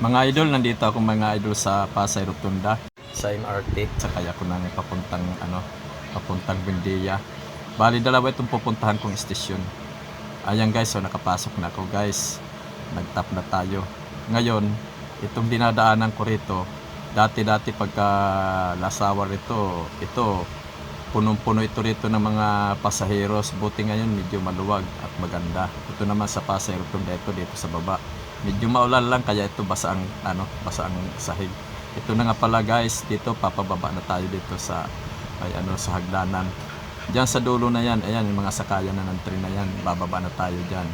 Mga idol, nandito ako mga idol sa Pasay Rotunda sa MRT. Sa kaya ko nang papuntang ano, papuntang Buendia. Bali dalawa itong pupuntahan kong istasyon. Ayan guys, so nakapasok na ako guys. Nagtap na tayo. Ngayon, itong dinadaanan ko rito, dati-dati pagka lasawa rito, ito, punong-puno ito rito ng mga pasaheros. Buti ngayon medyo maluwag at maganda. Ito naman sa Pasay Rotunda ito dito sa baba. Medyo maulan lang kaya ito basa ang ano, basa ang sahig. Ito na nga pala guys, dito papababa na tayo dito sa ay ano sa hagdanan. Diyan sa dulo na yan, ayan yung mga sakayan na ng train na yan, bababa na tayo diyan.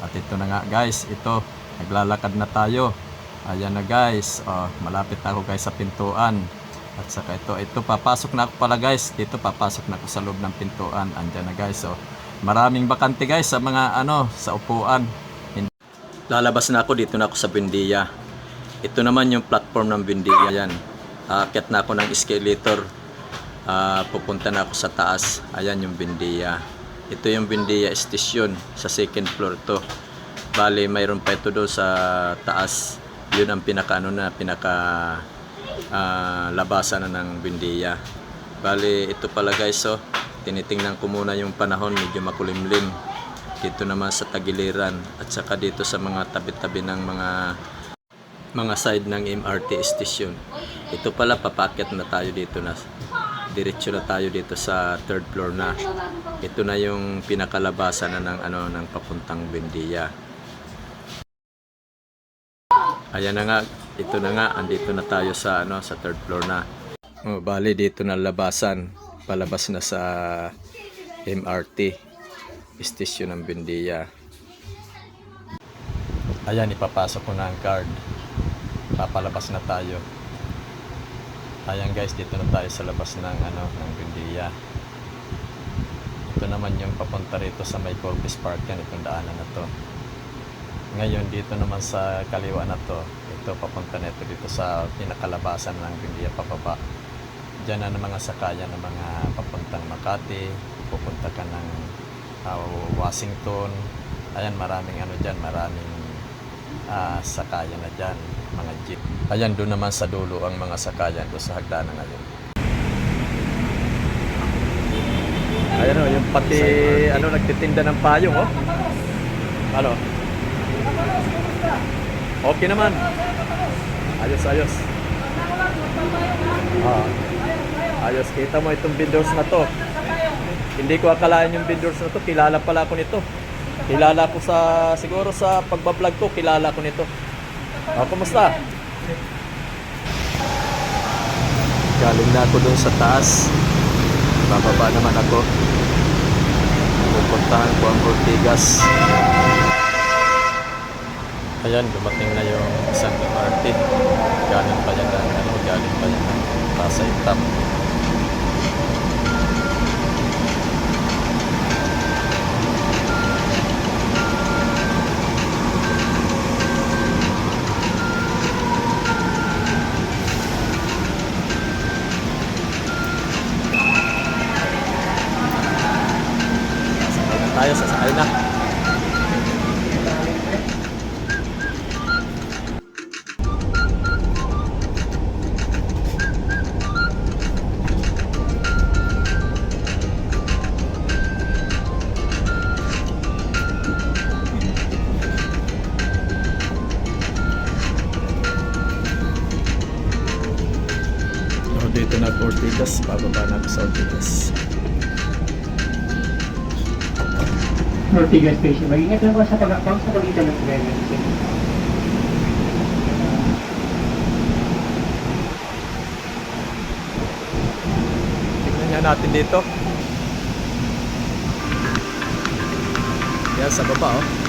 At ito na nga guys, ito naglalakad na tayo. Ayan na guys, oh, malapit na ako guys sa pintuan. At saka ito, ito papasok na ako pala guys. Dito papasok na ako sa loob ng pintuan. Andiyan na guys. So, maraming bakante guys sa mga ano, sa upuan. Lalabas na ako dito na ako sa Bindiya. Ito naman yung platform ng Bindiya yan. Aakyat na ako ng escalator. Ah, pupunta na ako sa taas. Ayan yung Bindiya. Ito yung Bindiya station sa second floor to. Bali, mayroon pa ito doon sa taas. Yun ang pinaka ano na, pinaka ah, labasan na ng Bindiya. Bali, ito pala guys, oh. Tinitingnan ko muna yung panahon, medyo makulimlim. Dito naman sa tagiliran at saka dito sa mga tabi-tabi ng mga mga side ng MRT station. Ito pala papakyat na tayo dito na diretso na tayo dito sa third floor na. Ito na yung pinakalabasan na ng ano ng papuntang Bendia. Ayan na nga, ito na nga, andito na tayo sa ano sa third floor na. Oh, bali dito na labasan, palabas na sa MRT station ng Bendia. Ayan, ipapasok ko na ang card. Papalabas na tayo. Ayan guys, dito na tayo sa labas ng ano ng Bendia. Ito naman yung papunta rito sa may Corpus Park yan, itong daanan na to. Ngayon dito naman sa kaliwa na to, ito papunta na ito dito sa pinakalabasan ng Bendia pababa. Diyan na ng mga sakayan ng mga papuntang Makati, pupunta ka ng ah, Washington. Ayan, maraming ano dyan, maraming ah, sakayan na dyan, mga jeep. Ayan, doon naman sa dulo ang mga sakayan doon sa hagdanan ngayon. Ayan o, yung pati ano nagtitinda ng payong oh. Ano? Okay naman. Ayos, ayos. Ah. Ayos, kita mo itong vendors na to. Hindi ko akalain yung vendors na to, kilala pala ako nito. Kilala ko sa, siguro sa pagbablog ko, kilala ko nito. Oh, kumusta? Galing na ako dun sa taas. Bababa naman ako. Pupuntahan ko ang Ortigas. Ayan, dumating na yung isang MRT. Galing pa yan ng, ano, galing pa yan Pasay Top. Dito na Ortigas, bababa na ako sa Ortigas. Ortigas Station. Mag-ingat lang po sa pag-account sa pagitan ng emergency. Tignan nga natin dito. Yan sa baba oh.